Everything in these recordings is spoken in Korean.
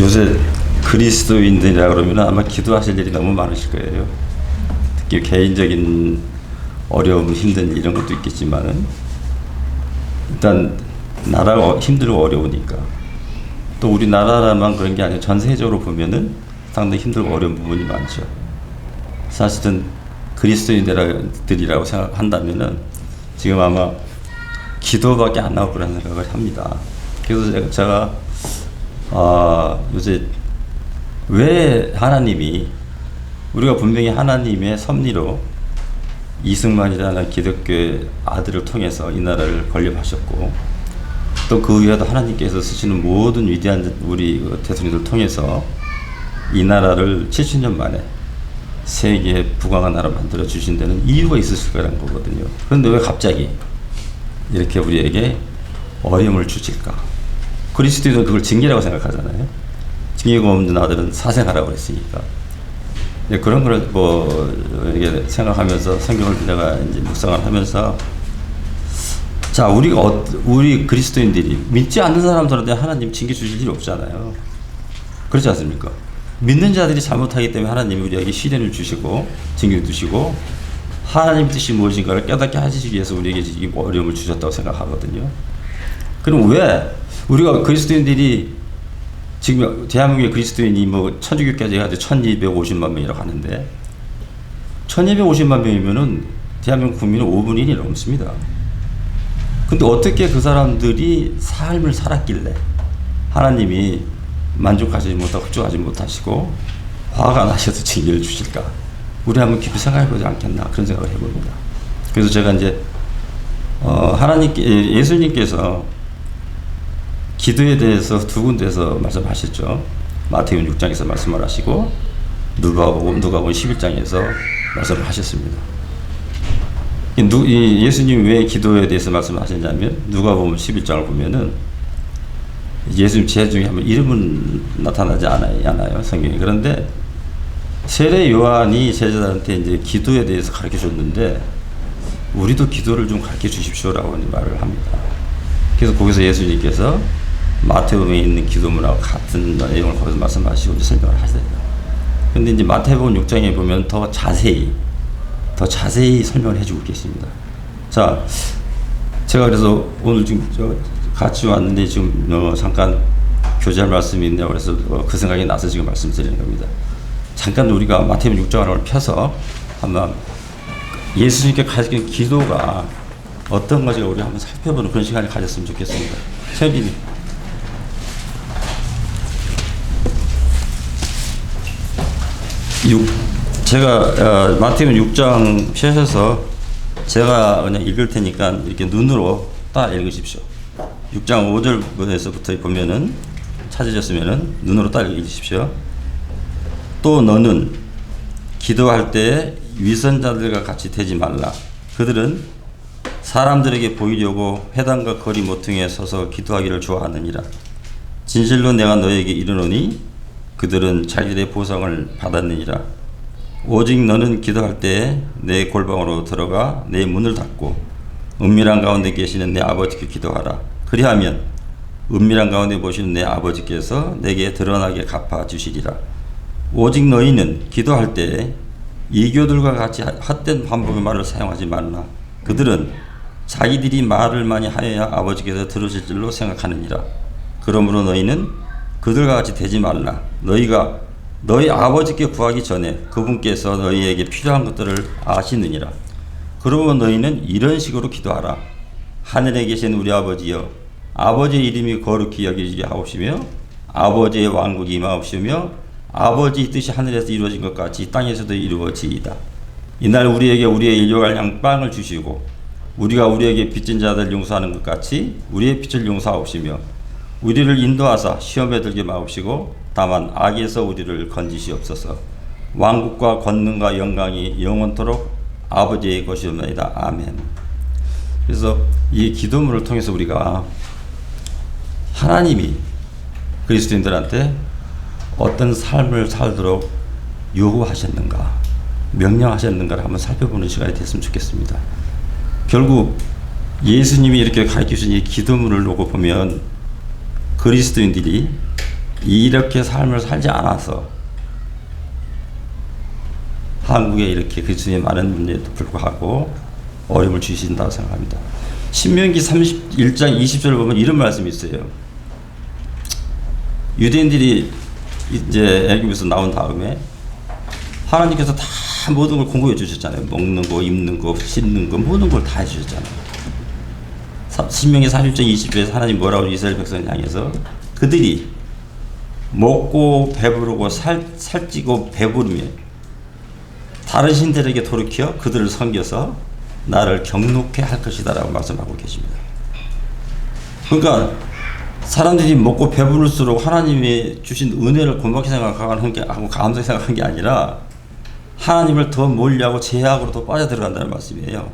요새 그리스도인들이라 그러면 아마 기도하실 일이 너무 많으실 거예요. 특히 개인적인 어려움, 힘든 이런 것도 있겠지만은 일단 나라가 힘들고 어려우니까 또 우리나라만 그런 게 아니라 전 세계적으로 보면은 상당히 힘들고 어려운 부분이 많죠. 사실은 그리스도인들이라고 생각한다면은 지금 아마 기도밖에 안 나올 거라는 생각을 합니다. 그래서 제가 아, 요새 왜 하나님이 우리가 분명히 하나님의 섭리로 이승만이라는 기독교의 아들을 통해서 이 나라를 건립하셨고 또그 위에도 하나님께서 쓰시는 모든 위대한 우리 그 대통령들 통해서 이 나라를 70년 만에 세계 부강한 나라 만들어 주신 데는 이유가 있으실 거라는 거거든요. 그런데 왜 갑자기 이렇게 우리에게 어려움을 주실까? 그리스도인은 그걸 징계라고 생각하잖아요. 징계가 없는 아들은 사생하라고 했으니까. 예, 그런 걸 뭐 이렇게 생각하면서 성경을 내가 이제 묵상을 하면서 자 우리가 어, 우리 그리스도인들이 믿지 않는 사람들한테 하나님 징계 주실 일이 없잖아요. 그렇지 않습니까? 믿는 자들이 잘못하기 때문에 하나님이 우리에게 시련을 주시고 징계를 주시고 하나님 뜻이 무엇인가를 깨닫게 하시기 위해서 우리에게 이 어려움을 주셨다고 생각하거든요. 그럼 왜 우리가 그리스도인들이 지금 대한민국의 그리스도인이 뭐 천주교까지 해가지고 1250만 명이라고 하는데 1250만 명이면은 대한민국 국민은 5분의 1이 넘습니다. 근데 어떻게 그 사람들이 삶을 살았길래 하나님이 만족하지 못하고 흡족하지 못하시고 화가 나셔서 징계를 주실까? 우리 한번 깊이 생각해보지 않겠나 그런 생각을 해봅니다. 그래서 제가 이제 어, 하나님께 예수님께서 기도에 대해서 두 군데서 말씀하셨죠. 마태복음 6장에서 말씀을 하시고 누가복음 누가복음 11장에서 말씀을 하셨습니다. 이 누, 이 예수님 왜 기도에 대해서 말씀하셨냐면 누가복음 11장을 보면은 예수님 제 중에 한번 이름은 나타나지 않아요, 않아요 성경에 그런데 세례 요한이 제자들한테 이제 기도에 대해서 가르쳐 줬는데 우리도 기도를 좀 가르쳐 주십시오라고 말을 합니다. 그래서 거기서 예수님께서 마태복음에 있는 기도문하고 같은 내용을 거기서 말씀하시고 설명을 하세요. 근데 이제 마태복음 6장에 보면 더 자세히 더 자세히 설명을 해주고 계십니다. 자, 제가 그래서 오늘 지금 저 같이 왔는데 지금 어 잠깐 교제할 말씀이 있네요. 그래서 어 그 생각이 나서 지금 말씀드리는 겁니다. 잠깐 오리가 마태복음 6장을 펴서 한번 예수님께 가진 기도가 어떤 가지가 우리 한번 살펴보는 그런 시간을 가졌으면 좋겠습니다. 세빈님. 6 제가 어, 마태면 6장 펴셔서 제가 그냥 읽을 테니까 이렇게 눈으로 딱 읽으십시오. 6장 5절부터 보면은 찾으셨으면은 눈으로 따 읽으십시오. 또 너는 기도할 때 위선자들과 같이 되지 말라. 그들은 사람들에게 보이려고 회당과 거리 모퉁이에 서서 기도하기를 좋아하느니라. 진실로 내가 너에게 이르노니 그들은 자기들의 보상을 받았느니라. 오직 너는 기도할 때 내 골방으로 들어가 내 문을 닫고 은밀한 가운데 계시는 내 아버지께 기도하라. 그리하면 은밀한 가운데 보시는 내 아버지께서 내게 드러나게 갚아 주시리라. 오직 너희는 기도할 때 이교들과 같이 헛된 반복의 말을 사용하지 말라. 그들은 자기들이 말을 많이 하여야 아버지께서 들으실 줄로 생각하느니라. 그러므로 너희는 그들과 같이 되지 말라. 너희가 너희 아버지께 구하기 전에 그분께서 너희에게 필요한 것들을 아시느니라. 그러므로 너희는 이런 식으로 기도하라. 하늘에 계신 우리 아버지여, 아버지의 이름이 거룩히 여기지게 하옵시며, 아버지의 왕국이 임하옵시며, 아버지 뜻이 하늘에서 이루어진 것 같이 땅에서도 이루어지이다. 이날 우리에게 우리의 일용할 양빵을 주시고, 우리가 우리에게 빚진 자들 용서하는 것 같이 우리의 빚을 용서하옵시며, 우리를 인도하사 시험에 들게 마옵시고 다만 악에서 우리를 건지시옵소서. 왕국과 권능과 영광이 영원토록 아버지의 것이옵나이다. 아멘. 그래서 이 기도문을 통해서 우리가 하나님이 그리스도인들한테 어떤 삶을 살도록 요구하셨는가, 명령하셨는가를 한번 살펴보는 시간이 됐으면 좋겠습니다. 결국 예수님이 이렇게 가르쳐 주신 이 기도문을 놓고 보면 그리스도인들이 이렇게 삶을 살지 않아서 한국에 이렇게 그중에 많은 문제에도 불구하고 어려움을 주신다고 생각합니다. 신명기 31장 20절을 보면 이런 말씀이 있어요. 유대인들이 이제 애굽에서 나온 다음에 하나님께서 다 모든 걸 공급해 주셨잖아요. 먹는 거, 입는 거, 씻는 거 모든 걸 다 해 주셨잖아요. 사- 신명기 31장 20절에서 하나님 뭐라고 이스라엘 백성을 향해서 그들이 먹고 배부르고 살, 살찌고 배부르며 다른 신들에게 돌이켜 그들을 섬겨서 나를 경록해 할 것이다 라고 말씀하고 계십니다. 그러니까 사람들이 먹고 배부를수록 하나님이 주신 은혜를 고맙게 생각하는 게 하고 감사히 생각한 게 아니라 하나님을 더 멀리하고 제약으로 더 빠져 들어간다는 말씀이에요.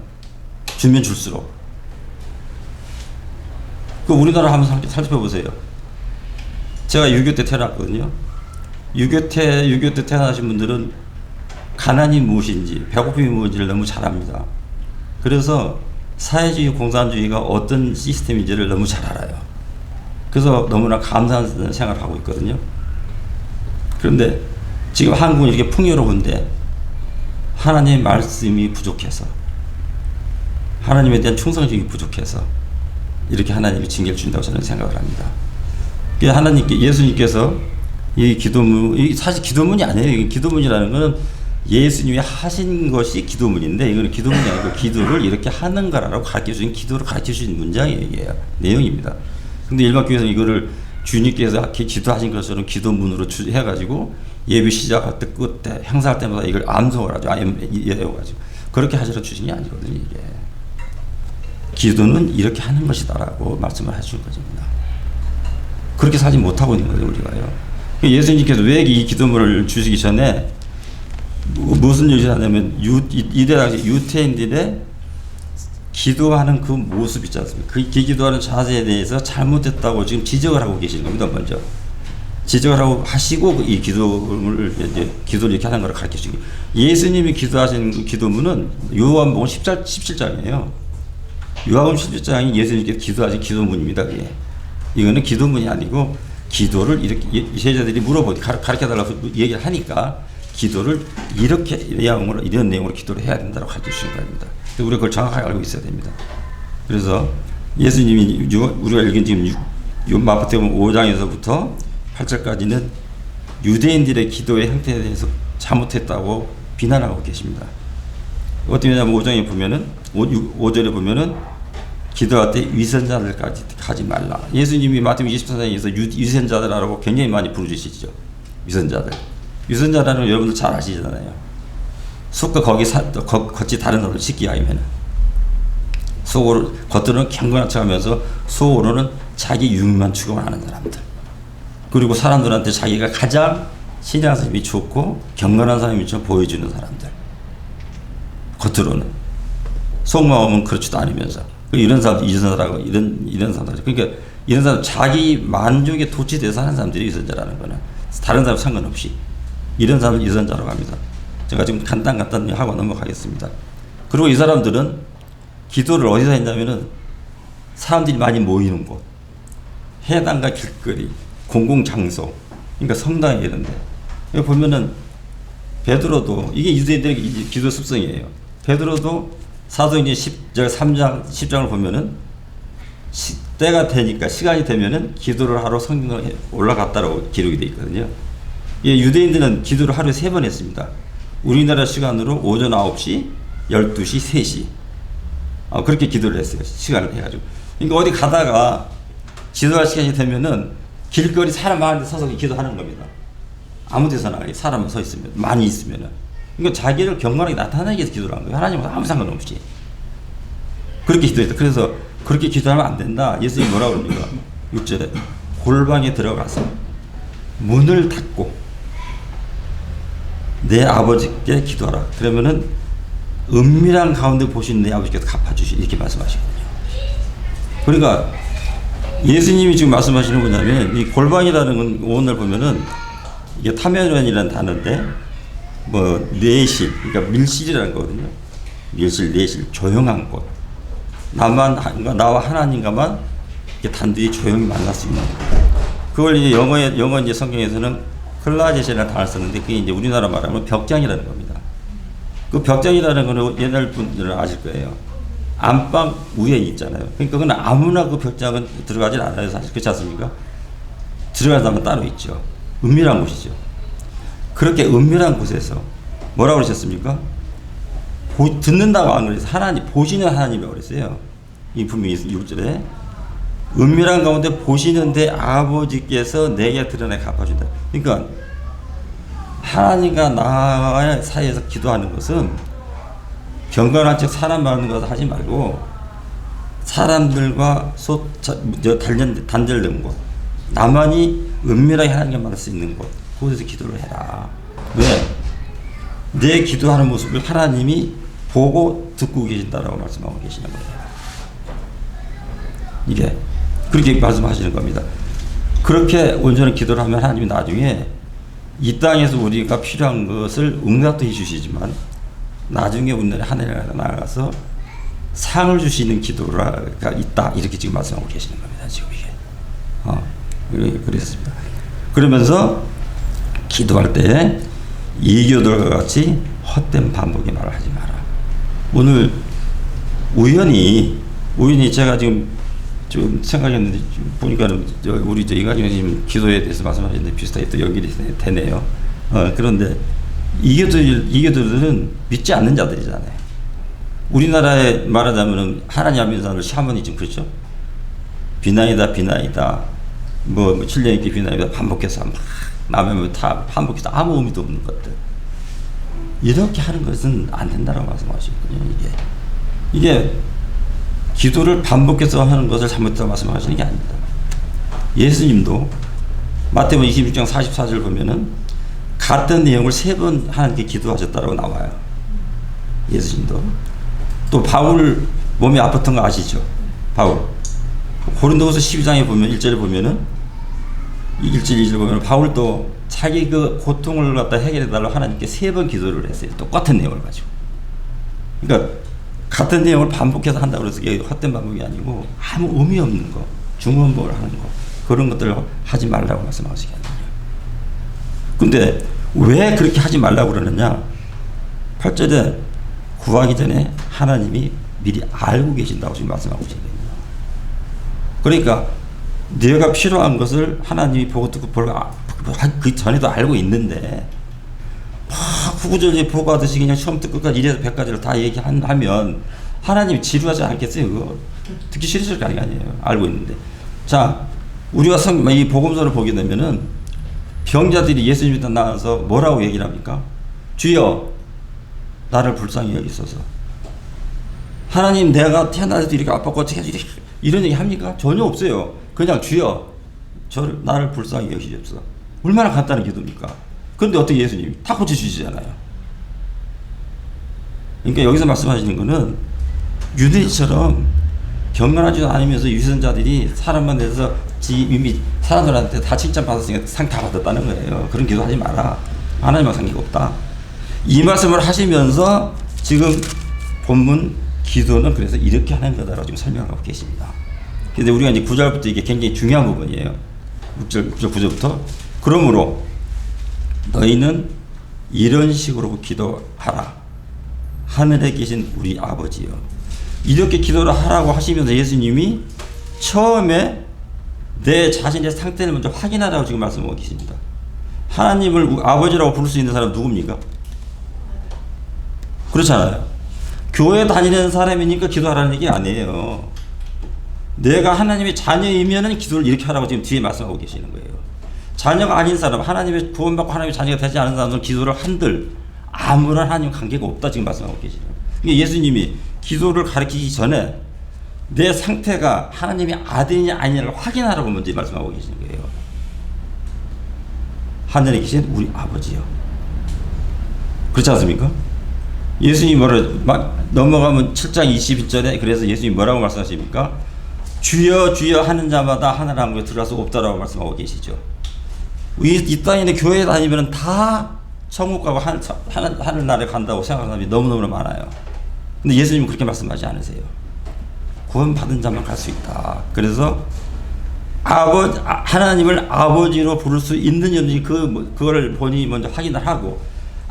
주면 줄수록. 그 우리나라 한번 살- 살펴보세요. 제가 6.25 때 태어났거든요. 6.25 때, 6.25 때 태어나신 분들은 가난이 무엇인지, 배고픔이 무엇인지를 너무 잘 압니다. 그래서 사회주의, 공산주의가 어떤 시스템인지를 너무 잘 알아요. 그래서 너무나 감사한 생활을 하고 있거든요. 그런데 지금 한국은 이렇게 풍요로운데 하나님의 말씀이 부족해서 하나님에 대한 충성심이 부족해서 이렇게 하나님이 징계를 준다고 저는 생각을 합니다. 그 하나님께 예수님께서 이 기도문 이 사실 기도문이 아니에요. 이 기도문이라는 것은 예수님이 하신 것이 기도문인데 이거는 기도문이 아니고 기도를 이렇게 하는 거라고 가르쳐 주신 기도를 가르쳐 주신 문장이에요. 내용입니다. 근데 일반 교회에서 이거를 주님께서 기도하신 것처럼 기도문으로 주- 해가지고 예배 시작할 때 끝에 행사할 때마다 이걸 암송을 하죠. 외워가지고 그렇게 하시러 주신 게 아니거든요. 이게 기도는 이렇게 하는 것이다라고 말씀을 해준 것입니다. 그렇게 살지 못하고 있는 거죠 우리가요. 예수님께서 왜 이 기도문을 주시기 전에 무- 무슨 일을 하냐면 유, 이- 이때 당시 유태인들의 기도하는 그 모습 있지 않습니까? 그 기도하는 자세에 대해서 잘못됐다고 지금 지적을 하고 계시는 겁니다 먼저. 지적을 하고 하시고 이 기도를 이제 기도를 이렇게 하는 걸 가르쳐 주기. 예수님이 기도하신 그 기도문은 요한복음 10장 17장이에요. 요한복음 17장이 예수님께서 기도하신 기도문입니다. 그게. 이거는 기도문이 아니고 기도를 이렇게 예- 제자들이 물어보니 가르쳐 달라고 얘기를 하니까 기도를 이렇게 내용으로 이런 내용으로 기도를 해야 된다고 가르쳐 주신 겁니다. 우리가 그걸 정확하게 알고 있어야 됩니다. 그래서 예수님이 유- 우리가 읽은 지금 마태복음 5장에서부터 8절까지는 유대인들의 기도의 형태에 대해서 잘못했다고 비난하고 계십니다. 어떻게 냐면 5장에 보면은 5, 절에 보면은 기도할 때 위선자들까지 가지 말라. 예수님이 마태복음 24장에서 유, 위선자들이라고 굉장히 많이 부르시죠. 위선자들. 위선자라는 걸 여러분들 잘 아시잖아요. 속과 거기 겉이 다른 사람을 씻기 위하면 속으로 겉으로는 경건한 척하면서 속으로는 자기 유익만 추구하는 사람들. 그리고 사람들한테 자기가 가장 신앙심이 좋고 경건한 사람이 좀 보여주는 사람들. 겉으로는 속마음은 그렇지도 않으면서 그 이런 사람들 이선자라고 이런 이런 사람들 그러니까 이런 사람 자기 만족에 도취돼서 하는 사람들이 이선자라는 거는 다른 사람 상관없이 이런 사람을 이선자라고 합니다. 제가 지금 간단 간단히 하고 넘어가겠습니다. 그리고 이 사람들은 기도를 어디서 했냐면은 사람들이 많이 모이는 곳, 해당과 길거리, 공공 장소, 그러니까 성당에 이런데 여기 보면은 베드로도 이게 유대인들의 이 기도 습성이에요. 베드로도 사도행전 10절 3장 10장을 보면은 시, 때가 되니까 시간이 되면은 기도를 하러 성경에 올라갔다라고 기록이 되어 있거든요. 예, 유대인들은 기도를 하루에 세 번 했습니다. 우리나라 시간으로 오전 9시, 12시, 3시. 어, 그렇게 기도를 했어요. 시간을 해가지고. 그러니까 어디 가다가 기도할 시간이 되면은 길거리 사람 많은데 서서 기도하는 겁니다. 아무 데서나 사람 서 있으면 많이 있으면은 그러니까 자기를 경건하게 나타내기 위해서 기도를 한 거예요. 하나님과 아무 상관없이 그렇게 기도했다. 그래서 그렇게 기도하면 안 된다. 예수님이 뭐라고 그럽니까? 6절에 골방에 들어가서 문을 닫고 내 아버지께 기도하라. 그러면은 은밀한 가운데 보시는 내 아버지께서 갚아주시 이렇게 말씀하시거든요. 그러니까 예수님이 지금 말씀하시는 뭐냐면 이 골방이라는 건 오늘 보면은 이게 타면이라는 단어인데 뭐 내실 그러니까 밀실이라는 거거든요. 밀실 내실 조용한 곳 나만 하- 나와 하나님과만 이렇게 단둘이 조용히 만날 수 있는 곳. 그걸 이제 영어에 영어 이제 성경에서는 클라제시라는 단어를 썼는데 그게 이제 우리나라 말하면 벽장이라는 겁니다. 그 벽장이라는 거는 옛날 분들은 아실 거예요. 안방 위에 있잖아요. 그러니까 그건 아무나 그 벽장은 들어가질 않아요. 사실 그렇지 않습니까? 들어가면 따로 있죠. 은밀한 곳이죠. 그렇게 은밀한 곳에서 뭐라고 그러셨습니까? 보, 듣는다고 안 그래서 하나님 보시는 하나님이라고 그랬어요. 이 분명히 6절에 은밀한 가운데 보시는데 아버지께서 내게 드러내 갚아준다. 그러니까 하나님과 나의 사이에서 기도하는 것은 경건한 척 사람 많은 것을 하지 말고 사람들과 소, 단절된 곳 나만이 은밀하게 하나님께 말할 수 있는 곳 그곳에서 기도를 해라. 왜? 내 기도하는 모습을 하나님이 보고 듣고 계신다라고 말씀하고 계시는 거예요. 이게 그렇게 말씀하시는 겁니다. 그렇게 온전히 기도를 하면 하나님이 나중에 이 땅에서 우리가 필요한 것을 응답도 해주시지만 나중에 우리는 하늘에 나가서 상을 주시는 기도가 있다. 이렇게 지금 말씀하고 계시는 겁니다 지금 이게. 어 그랬습니다. 그러면서 기도할 때 이교들과 같이 헛된 반복의 말을 하지 마라 오늘 우연히 우연히 제가 지금 좀 생각했는데 지금 보니까는 저 우리 저 이가정 님 기도에 대해서 말씀하셨는데 비슷하게 또 연결이 되- 되네요. 어, 그런데 이교들 이교들은 믿지 않는 자들이잖아요. 우리나라에 말하자면은 하나님 안 사람을 샤머니즘 그렇죠? 비나이다 비나이다 뭐, 뭐 7년 있게 비나이다 반복해서 막 남의 뭐다 반복해서 아무 의미도 없는 것들 이렇게 하는 것은 안 된다라고 말씀하시거든요. 이게 이게 기도를 반복해서 하는 것을 잘못했다고 말씀하시는 게 아닙니다. 예수님도 마태복음 26장 44절 보면은 같은 내용을 세 번 하나님께 기도하셨다고 나와요. 예수님도 또 바울 몸이 아팠던 거 아시죠? 바울 고린도후서 12장에 보면 1절에 보면은 1절 2절 보면 바울도 자기 그 고통을 갖다 해결해 달라고 하나님께 세 번 기도를 했어요. 똑같은 내용을 가지고. 그러니까 같은 내용을 반복해서 한다고 해서 이게 헛된 반복이 아니고 아무 의미 없는 거, 중원복을 하는 거 그런 것들을 하지 말라고 말씀하시겠네요. 근데 왜 그렇게 하지 말라고 그러느냐? 8절에 구하기 전에 하나님이 미리 알고 계신다고 지금 말씀하고 계시거든요. 그러니까 내가 필요한 것을 하나님이 보고 듣고 보고 아, 그 전에도 알고 있는데 막 구구절절 보고 하듯이 그냥 처음부터 끝까지 이래서 백가지를 다 얘기하면 하나님이 지루하지 않겠어요 그거? 듣기 싫으실 거 아니에요. 알고 있는데. 자 우리가 성, 이 복음서를 보게 되면은 병자들이 예수님한테 나와서 뭐라고 얘기를 합니까? 주여 나를 불쌍히 여기소서. 하나님 내가 태어날 때 이렇게 아팠고 이렇게 이런 얘기 합니까? 전혀 없어요 그냥 주여 저를 나를 불쌍히 여기시옵소서 얼마나 간단한 기도입니까 그런데 어떻게 예수님이 다 고쳐주시잖아요. 그러니까 여기서 말씀하시는 거는 유대처럼 경건하지도 않으면서 유선자들이 사람만 내서 지 이미 사람들한테 다 칭찬 받았으니까 상 다 받았다는 거예요. 그런 기도하지 마라. 하나님과 상계가 없다. 이 말씀을 하시면서 지금 본문 기도는 그래서 이렇게 하는 거다라고 지금 설명하고 계십니다. 근데 우리가 이제 9절부터 이게 굉장히 중요한 부분이에요. 6절, 9절, 9절부터. 그러므로 너희는 이런 식으로 기도하라. 하늘에 계신 우리 아버지여. 이렇게 기도를 하라고 하시면서 예수님이 처음에 내 자신의 상태를 먼저 확인하라고 지금 말씀하고 계십니다. 하나님을 우- 아버지라고 부를 수 있는 사람 누굽니까? 그렇잖아요. 교회 다니는 사람이니까 기도하라는 얘기 아니에요. 내가 하나님의 자녀이면은 기도를 이렇게 하라고 지금 뒤에 말씀하고 계시는 거예요. 자녀가 아닌 사람, 하나님의 구원받고 하나님의 자녀가 되지 않은 사람들은 기도를 한들 아무런 하나님 관계가 없다 지금 말씀하고 거예요. 그러니까 예수님이 기도를 가르치기 전에 내 상태가 하나님의 아들이냐 아니냐를 확인하라고 먼저 말씀하고 계시는 거예요. 하늘에 계신 우리 아버지요. 그렇지 않습니까? 예수님이 뭐라 막 넘어가면 7장 21절에 그래서 예수님이 뭐라고 말씀하십니까? 주여 주여 하는 자마다 하늘 들어갈 수 없다라고 말씀하고 계시죠. 이, 이 땅에 있는 교회 다니면 다 천국 가고 하늘, 하늘, 하늘나라에 간다고 생각하는 사람이 너무너무 많아요. 근데 예수님은 그렇게 말씀하지 않으세요. 구원 받은 자만 갈 수 있다. 그래서 아버지 아, 하나님을 아버지로 부를 수 있는지 없는지 그 뭐- 그거를 본인이 먼저 확인을 하고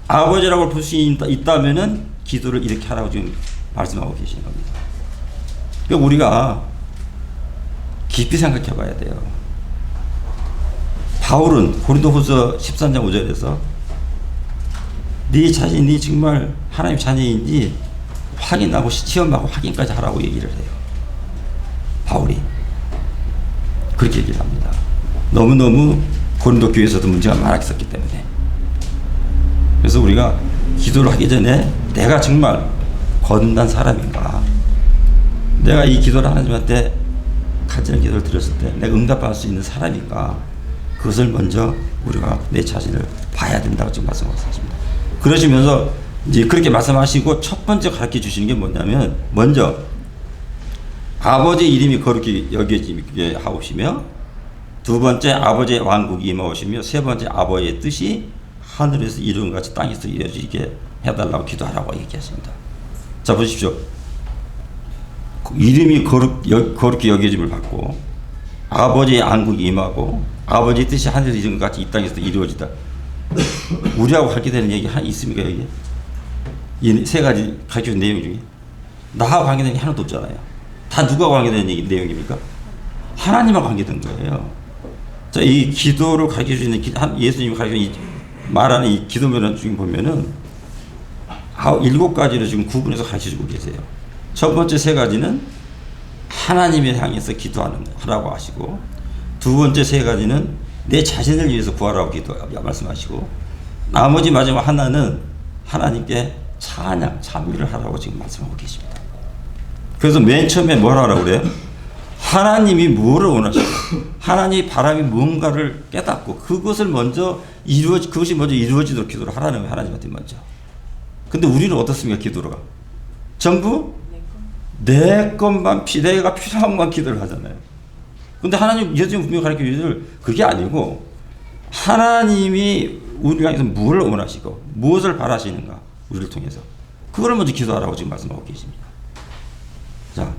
아버지라고 부를 수 있다, 있다면은 기도를 이렇게 하라고 지금 말씀하고 계시는 겁니다. 그러니까 우리가 깊이 생각해 봐야 돼요. 바울은 고린도후서 13장 5절에서 네 자신이 정말 하나님 자녀인지 확인하고 시험하고 확인까지 하라고 얘기를 해요. 바울이 그렇게 얘기를 합니다. 너무너무 고린도 교회에서도 문제가 많았었기 때문에 그래서 우리가 기도를 하기 전에 내가 정말 거듭난 사람인가 내가 이 기도를 하나님한테 간절한 기도를 드렸을 때 내가 응답받을 수 있는 사람인가 그것을 먼저 우리가 내 자신을 봐야 된다고 지금 말씀하셨습니다. 그러시면서 이제 그렇게 말씀하시고 첫 번째 가르쳐 주시는 게 뭐냐면 먼저 아버지 이름이 거룩히 여겨지게 하오시며 두 번째 아버지의 왕국이 임하오시며 세 번째 아버지의 뜻이 하늘에서 이룬 것 같이 땅에서 이루어지게 해달라고 기도하라고 얘기했습니다. 자 보십시오. 이름이 거룩, 여, 거룩히 여겨짐을 받고 아버지의 안국이 임하고 아버지의 뜻이 하늘에서 이룬 것 같이 이 땅에서 이루어지다. 우리하고 관계되는 얘기 하나 있습니까 여기? 이 세 가지 가르쳐 내용 중에 나하고 관계되는 게 하나도 없잖아요. 다 누가 관계되는 얘기, 내용입니까? 하나님과 관계된 거예요. 자, 이 기도를 가르쳐 주는 예수님이 가르쳐 이 말하는 이 기도면은 지금 보면은 아홉 일곱 가지로 지금 구분해서 가르쳐 주고 계세요. 첫 번째 세 가지는 하나님을 향해서 기도하는 하라고 하시고 두 번째 세 가지는 내 자신을 위해서 구하라고 기도 말씀하시고 나머지 마지막 하나는 하나님께 찬양 찬미를 하라고 지금 말씀하고 계십니다. 그래서 맨 처음에 뭘 하라고 그래요? 하나님이 뭐를 원하시고 하나님이 바람이 뭔가를 깨닫고 그것을 먼저 이루어 그것이 먼저 이루어지도록 기도를 하라는 거예요 하나님한테 먼저. 근데 우리는 어떻습니까 기도가? 전부 내 것만 피 내가 필요한 것만 기도를 하잖아요. 근데 하나님 예수님 분명히 가르쳐 주기를 그게 아니고 하나님이 우리가 해서 무엇을 원하시고 무엇을 바라시는가 우리를 통해서 그걸 먼저 기도하라고 지금 말씀하고 계십니다. 자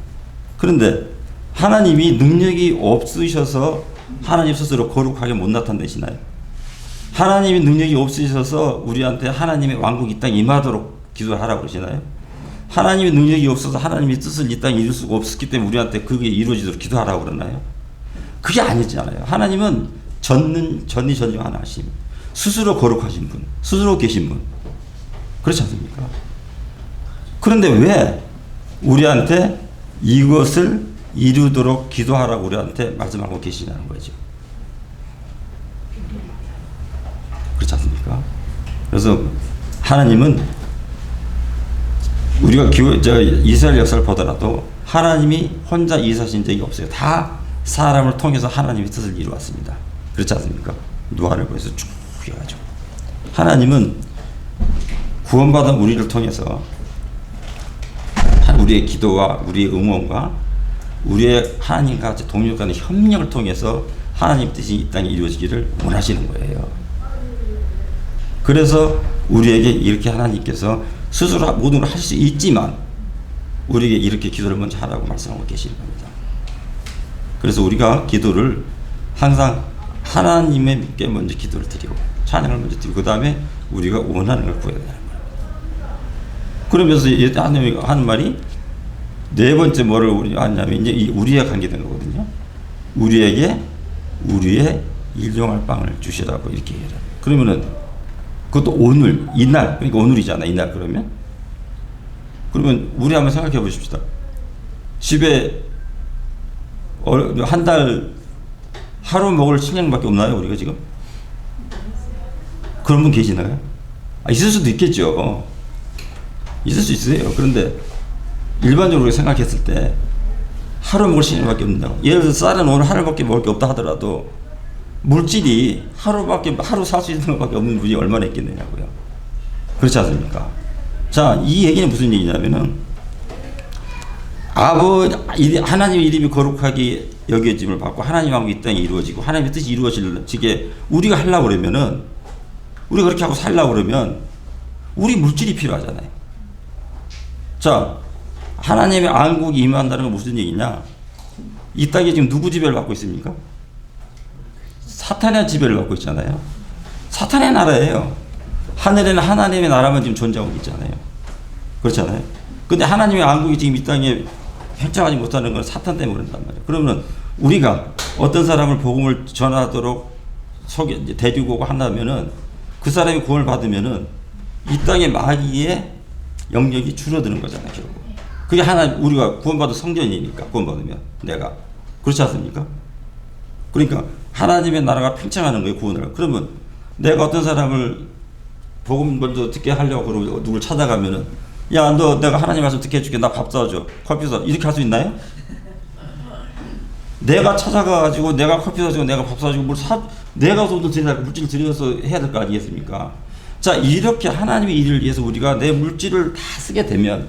그런데 하나님이 능력이 없으셔서 하나님 스스로 거룩하게 못 나타내시나요? 하나님이 능력이 없으셔서 우리한테 하나님의 왕국이 이 땅에 임하도록 기도하라고 그러시나요? 하나님의 능력이 없어서 하나님의 뜻을 이 땅에 이룰 수가 없었기 때문에 우리한테 그게 이루어지도록 기도하라고 그러나요? 그게 아니잖아요. 하나님은 전는 전이 전능하신 스스로 거룩하신 분, 스스로 계신 분. 그렇지 않습니까? 그런데 왜 우리한테 이것을 이루도록 기도하라고 우리한테 말씀하고 계시냐는 거죠. 그렇지 않습니까? 그래서 하나님은 우리가 교, 저 이스라엘 역사를 보더라도 하나님이 혼자 이사신 적이 없어요. 다 사람을 통해서 하나님의 뜻을 이루었습니다. 그렇지 않습니까? 누가를 보여서 쭉 해가지고 하나님은 구원받은 우리를 통해서 우리의 기도와 우리의 응원과 우리의 하나님과 같이 동력하는 협력을 통해서 하나님 뜻이 이 땅에 이루어지기를 원하시는 거예요. 그래서 우리에게 이렇게 하나님께서 스스로 모든 걸 할 수 있지만 우리에게 이렇게 기도를 먼저 하라고 말씀하고 계시는 겁니다. 그래서 우리가 기도를 항상 하나님께 먼저 기도를 드리고 찬양을 먼저 드리고 그 다음에 우리가 원하는 걸 구해야 되는 거예요. 그러면서 하나님이 하는 말이 네 번째 뭐를 우리 하냐면 이제 이 우리에 관계된 거거든요. 우리에게 우리의 일용할 빵을 주시라고 이렇게 해요. 그러면은 그것도 오늘 이날 그러니까 오늘이잖아 이날 그러면 그러면 우리 한번 생각해 보십시다. 집에 한 달 하루 먹을 식량밖에 없나요 우리가 지금? 그런 분 계시나요? 아, 있을 수도 있겠죠. 있을 수 있어요. 그런데 일반적으로 생각했을 때 하루 먹을 식량밖에 없는다고. 예를 들어 쌀은 오늘 하루밖에 먹을 게 없다 하더라도 물질이 하루밖에 하루 살 수 있는 것밖에 없는 분이 얼마나 있겠느냐고요. 그렇지 않습니까? 자, 이 얘기는 무슨 얘기냐면은 아버지 하나님의 이름이 거룩하게 여겨짐을 받고 하나님 왕국 이 땅에 이루어지고 하나님의 뜻이 이루어지게 우리가 하려고 그러면은 우리가 그렇게 하고 살려고 그러면 우리 물질이 필요하잖아요. 자, 하나님의 왕국이 임한다는 건 무슨 얘기냐? 이 땅에 지금 누구 지배를 받고 있습니까? 사탄의 지배를 받고 있잖아요. 사탄의 나라예요. 하늘에는 하나님의 나라만 지금 존재하고 있잖아요. 그렇잖아요. 근데 하나님의 왕국이 지금 이 땅에 팽창하지 못하는 건 사탄 때문에 그런단 말이에요. 그러면 우리가 어떤 사람을 복음을 전하도록 속에 이제 오고 한다면은 그 사람이 구원을 받으면은 이 땅의 마귀의 영역이 줄어드는 거잖아요, 결국. 그게 하나 우리가 구원받은 성전이니까 구원받으면 내가 그렇지 않습니까? 그러니까 하나님의 나라가 팽창하는 거예요, 구원을. 그러면 내가 어떤 사람을 복음 먼저 듣게 하려고 그러고 누굴 찾아가면은 야 너 내가 하나님 말씀 듣게 해줄게 나 밥 사줘 커피 사 이렇게 할 수 있나요? 내가 찾아가가지고 내가 커피 사주고 내가 밥 사주고 뭘 사 내가 돈을 들여다 물질 들여서 해야 될 거 아니겠습니까? 자 이렇게 하나님의 일을 위해서 우리가 내 물질을 다 쓰게 되면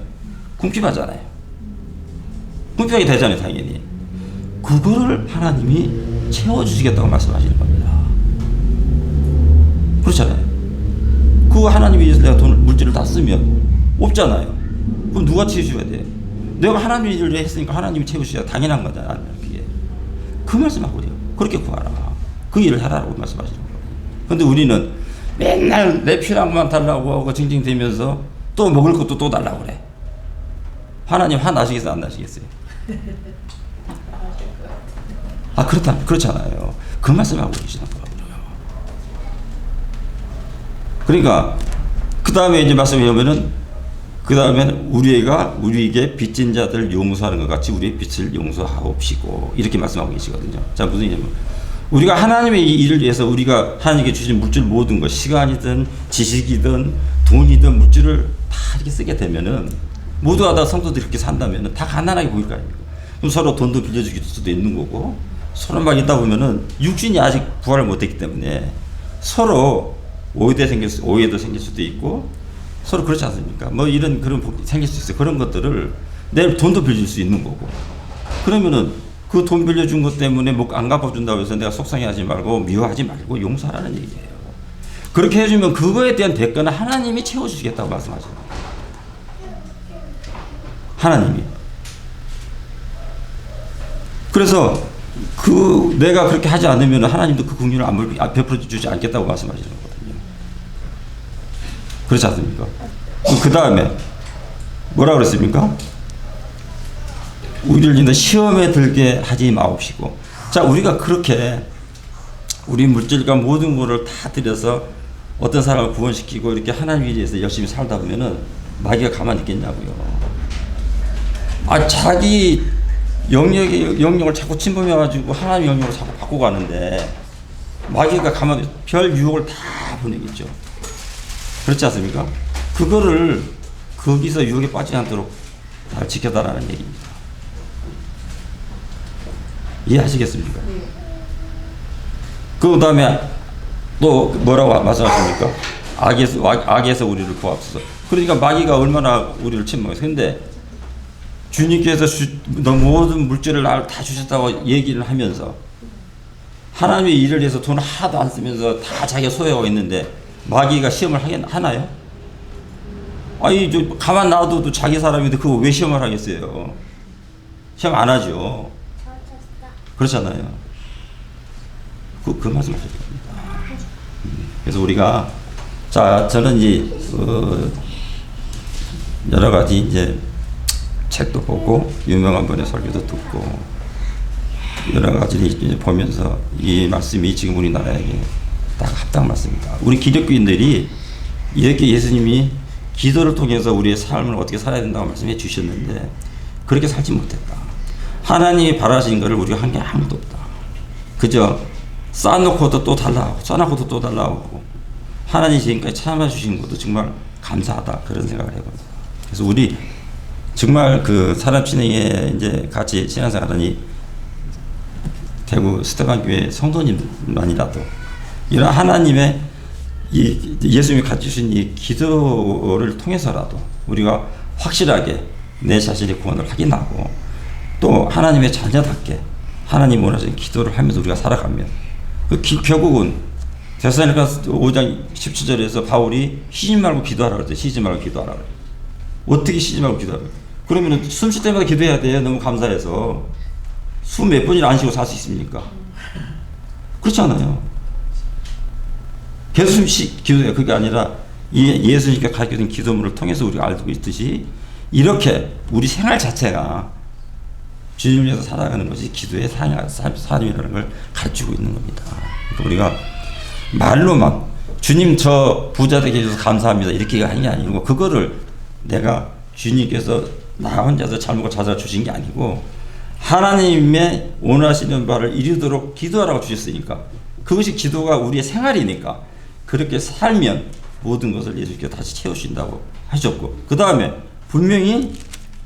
궁핍하잖아요. 궁핍하게 되잖아요 당연히. 그거를 하나님이 채워주시겠다고 말씀하시는 겁니다. 그렇잖아요. 그 하나님이 위해서 내가 돈을 물질을 다 쓰면 없잖아요. 그럼 누가 채워줘야 돼? 내가 하나님 일을 했으니까 하나님이 채우셔야 당연한 거잖아요. 그게 그 말씀하고 그래요. 그렇게 구하라. 그 일을 하라고 말씀하시는 거예요. 근데 우리는 맨날 내 필요한 것만 달라고 하고 징징대면서 또 먹을 것도 또 달라고 그래. 하나님 화나시겠어요? 안 나시겠어요? 아 그렇다 그렇잖아요. 그 말씀하고 계시는 거라고요. 그러니까 그 다음에 이제 말씀해 보면은 그 다음에는 우리가 우리에게 빚진 자들 용서하는 것 같이 우리의 빚을 용서하옵시고 이렇게 말씀하고 계시거든요. 자 무슨 얘기냐면 우리가 하나님의 이 일을 위해서 우리가 하나님께 주신 물질 모든 것 시간이든 지식이든 돈이든 물질을 다 이렇게 쓰게 되면은 모두가 다 성도들이 이렇게 산다면은 다 가난하게 보일 거 아닙니까? 그럼 서로 돈도 빌려줄 수도 있는 거고 서로 막 있다 보면은 육신이 아직 부활을 못했기 때문에 서로 오해도 생길 수, 오해도 생길 수도 있고 서로 그렇지 않습니까? 뭐 이런 그런 복- 생길 수 있어요. 그런 것들을 내 돈도 빌릴 수 있는 거고. 그러면은 그 돈 빌려준 것 때문에 뭐 안 갚아준다고 해서 내가 속상해하지 말고 미워하지 말고 용서하라는 얘기예요. 그렇게 해주면 그거에 대한 대가는 하나님이 채워주시겠다고 말씀하시는 거예요. 하나님이. 그래서 그 내가 그렇게 하지 않으면 하나님도 그 긍휼을 안 아, 베풀어 주지 않겠다고 말씀하시는 거거든요. 그렇지 않습니까? 그 다음에 뭐라 그랬습니까? 우리를 인해 시험에 들게 하지 마옵시고. 자, 우리가 그렇게 우리 물질과 모든 것을 다 들여서 어떤 사람을 구원시키고 이렇게 하나님 위해서 열심히 살다 보면은 마귀가 가만히 있겠냐고요. 아, 자기 영역의 영역을 자꾸 침범해가지고 하나님 영역을 자꾸 바꾸고 가는데 마귀가 가만히 별 유혹을 다 보내겠죠. 그렇지 않습니까? 그거를 거기서 유혹에 빠지지 않도록 잘 지켜달라는 얘기입니다. 이해하시겠습니까? 그 다음에 또 뭐라고 말씀하십니까? 악에서, 악- 악에서 우리를 구하옵소서. 그러니까 마귀가 얼마나 우리를 침범해서. 근데 주님께서 주, 너 모든 물질을 나- 다 주셨다고 얘기를 하면서 하나님의 일을 위해서 돈 하나도 안 쓰면서 다 자기가 소유하고 있는데 마귀가 시험을 하겠, 하나요? 아니 저 가만 놔둬도 자기 사람인데 그거 왜 시험을 하겠어요? 시험 안 하죠. 그렇잖아요. 그, 그 말씀. 음, 그래서 우리가 자 저는 이제 어, 여러 가지 이제 책도 보고 유명한 분의 설교도 듣고 여러 가지를 보면서 이 말씀이 지금 우리나라에게 딱 합당한 말씀입니다. 우리 기독교인들이 이렇게 예수님이 기도를 통해서 우리의 삶을 어떻게 살아야 된다고 말씀해 주셨는데 그렇게 살지 못했다. 하나님이 바라시는 것을 우리가 한 게 아무도 없다. 그저 쌓아놓고도 또 달라고 쌓아놓고도 또 달라고 하나님 지금까지 참아주신 것도 정말 감사하다 그런 생각을 해봅니다. 그래서 우리 정말 그 사람 진행에 이제 같이 신앙생활하니 대구 스테반 교회 성도님만이라도 이런 하나님의 이 예수님이 가지신 이 기도를 통해서라도 우리가 확실하게 내 자신의 구원을 확인하고 또 하나님의 자녀답게 하나님 원하시는 기도를 하면서 우리가 살아가면 그 기, 결국은 대사니까 5장 17절에서 바울이 쉬지 말고 기도하라 그랬죠. 쉬지 말고 기도하라 그래. 어떻게 쉬지 말고 기도하라 그래. 그러면은 숨 쉴 때마다 기도해야 돼요. 너무 감사해서. 숨 몇 번이나 안 쉬고 살 수 있습니까? 그렇지 않아요. 개수식 기도예요. 그게 아니라 이 예수님께 가르쳐 준 기도문을 통해서 우리가 알고 있듯이 이렇게 우리 생활 자체가 주님을 위해서 살아가는 것이 기도의 삶이라는 걸 가르치고 있는 겁니다. 그러니까 우리가 말로만 주님 저 부자 되게 해줘서 감사합니다 이렇게 하는 게 아니고 그거를 내가 주님께서 나 혼자서 잘 먹고 찾아 주신 게 아니고 하나님의 원하시는 바를 이루도록 기도하라고 주셨으니까 그것이 기도가 우리의 생활이니까 그렇게 살면 모든 것을 예수님께 다시 채우신다고 하셨고 그 다음에 분명히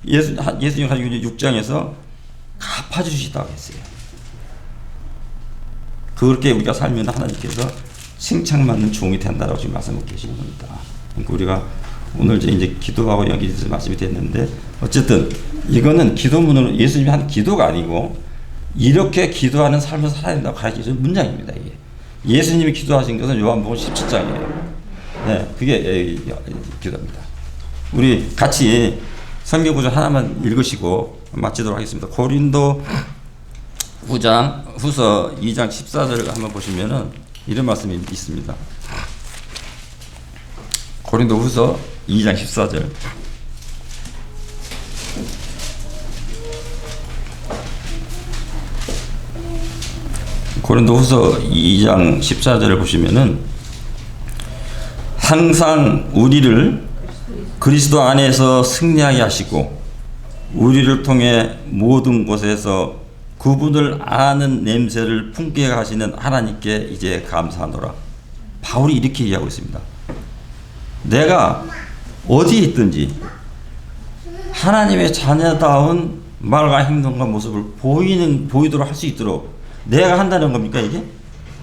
예수, 예수님 가지고 있는 6장에서 갚아주시다고 했어요. 그렇게 우리가 살면 하나님께서 칭찬받는 종이 된다라고 지금 말씀하고 계시는 겁니다. 그러니까 우리가 오늘 이제 기도하고 여기서 말씀이 됐는데 어쨌든 이거는 기도문으로 예수님이 한 기도가 아니고 이렇게 기도하는 삶을 살아야 된다고 가르치는 문장입니다. 이게 예수님이 기도하신 것은 요한복음 17장이에요. 네, 그게 예, 예, 기도입니다. 우리 같이 성경 구절 하나만 읽으시고 마치도록 하겠습니다. 고린도 9장 후서 2장 14절을 한번 보시면은 이런 말씀이 있습니다. 고린도 후서 2장 14절. 고린도 후서 2장 14절을 보시면은 항상 우리를 그리스도 안에서 승리하게 하시고 우리를 통해 모든 곳에서 그분을 아는 냄새를 품게 하시는 하나님께 이제 감사하노라. 바울이 이렇게 이야기하고 있습니다. 내가 어디에 있든지 하나님의 자녀다운 말과 행동과 모습을 보이는 보이도록 할 수 있도록 내가 한다는 겁니까 이게?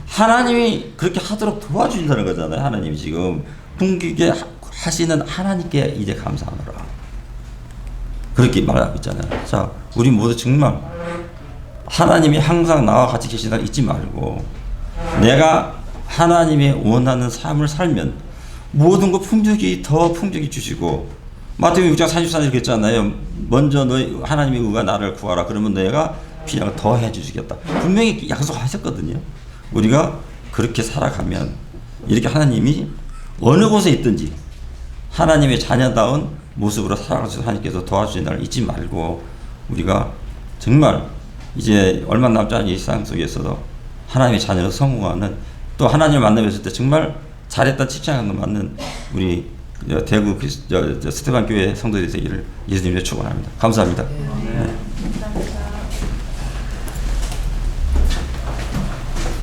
하나님이 그렇게 하도록 도와주신다는 거잖아요. 하나님이 지금 풍기게 하- 하시는 하나님께 이제 감사하노라. 그렇게 말하고 있잖아요. 자, 우리 모두 정말 하나님이 항상 나와 같이 계신다는 잊지 말고 내가 하나님의 원하는 삶을 살면 모든 것 풍족이 더 풍족히 주시고 마태복음 6장 44절 이렇게 했잖아요. 먼저 너희 하나님의 의가 나를 구하라. 그러면 내가 걸더 해주시겠다. 분명히 약속하셨거든요. 우리가 그렇게 살아가면 이렇게 하나님이 어느 곳에 있든지 하나님의 자녀다운 모습으로 살아갈 수 하나님께서 도와주신다는 걸 잊지 말고 우리가 정말 이제 얼마 남지 않은 일상 속에서도 하나님의 자녀로 성공하는 또 하나님을 만나뵀을 때 정말 잘했다 칭찬하는 거 맞는 우리 대구 스테반 교회 성도들이 되기를 예수님의 축원합니다. 감사합니다.